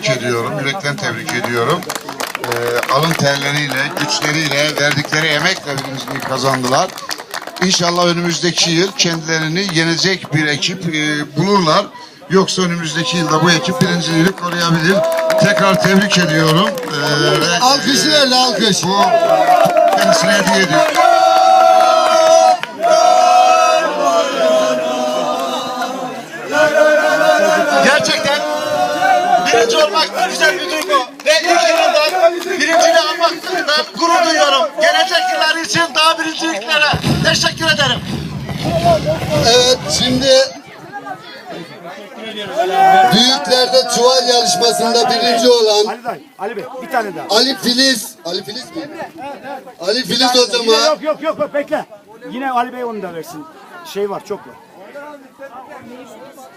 tebrik ediyorum. Yürekten tebrik ediyorum. Ee, alın terleriyle, güçleriyle, verdikleri emekle birinciliği kazandılar. İnşallah önümüzdeki yıl kendilerini yenecek bir ekip e, bulurlar. Yoksa önümüzdeki yılda bu ekip birinciliğini koruyabilir. Tekrar tebrik ediyorum. Ee, ver lan alkış. bu kendisine hediye ediyorum. Gerçekten birinci olmak güzel bir duygu. Ve ilk yılından birinciliği almaktan gurur duyuyorum. Gelecek yıllar için daha birinciliklere teşekkür ederim. Evet şimdi büyüklerde çuval yarışmasında birinci olan Ali dayı, Ali Bey bir tane daha. Ali Filiz. Ali Filiz mi? Ali Filiz Yine hocama yok yok yok yok bekle. Yine Ali Bey onu da versin. Şey var çok var.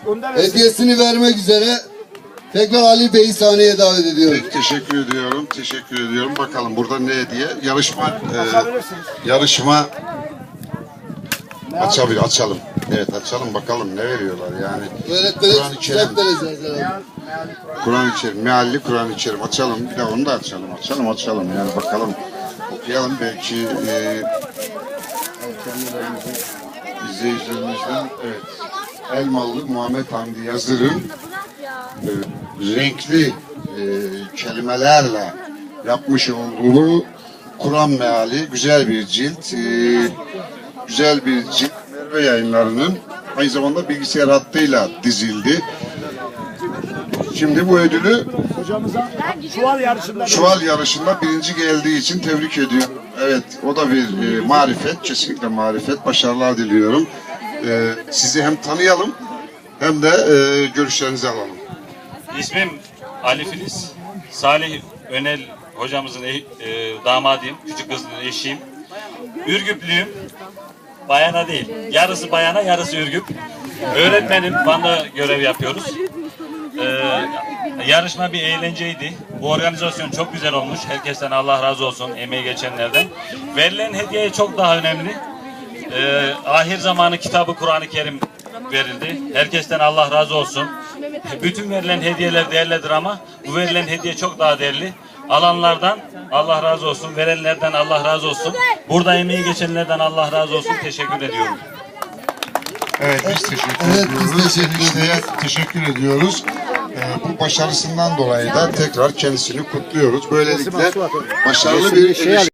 Onu da versin. hediyesini vermek üzere tekrar Ali Bey'i sahneye davet ediyorum. Peki, teşekkür ediyorum. Teşekkür ediyorum. Bakalım burada ne hediye? Yarışma e, yarışma açabilir açalım. Evet açalım bakalım ne veriyorlar yani. Öğretmene Kur'an-ı Kerim. Kur'an-ı Kerim, mealli Kur'an-ı Kerim açalım. Bir de onu da açalım. Açalım açalım yani bakalım. Okuyalım belki e, izleyicilerimizden evet. Elmalı Muhammed Hamdi Yazır'ın renkli e, kelimelerle yapmış olduğu Kur'an meali güzel bir cilt. e, güzel bir cilt Merve yayınlarının aynı zamanda bilgisayar hattıyla dizildi. Şimdi bu ödülü Hocamıza çuval yarışında çuval yarışında birinci geldiği için tebrik ediyorum. Evet o da bir e, marifet, kesinlikle marifet. Başarılar diliyorum. E, sizi hem tanıyalım hem de e, görüşlerinizi alalım. İsmim Ali Filiz. Salih Önel hocamızın e, damadıyım. Küçük kızının eşiyim. Ürgüplüyüm. Bayana değil. Yarısı bayana, yarısı Ürgüp. Öğretmenim. Van'da görev yapıyoruz. Ee, yarışma bir eğlenceydi. Bu organizasyon çok güzel olmuş. Herkesten Allah razı olsun emeği geçenlerden. Verilen hediye çok daha önemli. Ee, ahir zamanı kitabı Kur'an-ı Kerim verildi. Herkesten Allah razı olsun. Bütün verilen hediyeler değerlidir ama bu verilen hediye çok daha değerli. Alanlardan Allah razı olsun, verenlerden Allah razı olsun. Burada emeği geçenlerden Allah razı olsun. Teşekkür ediyorum. Evet biz teşekkür Evet, biz ediyoruz. teşekkür Enişteye teşekkür ediyoruz. E, bu başarısından dolayı da tekrar kendisini kutluyoruz. Böylelikle başarılı bir Şey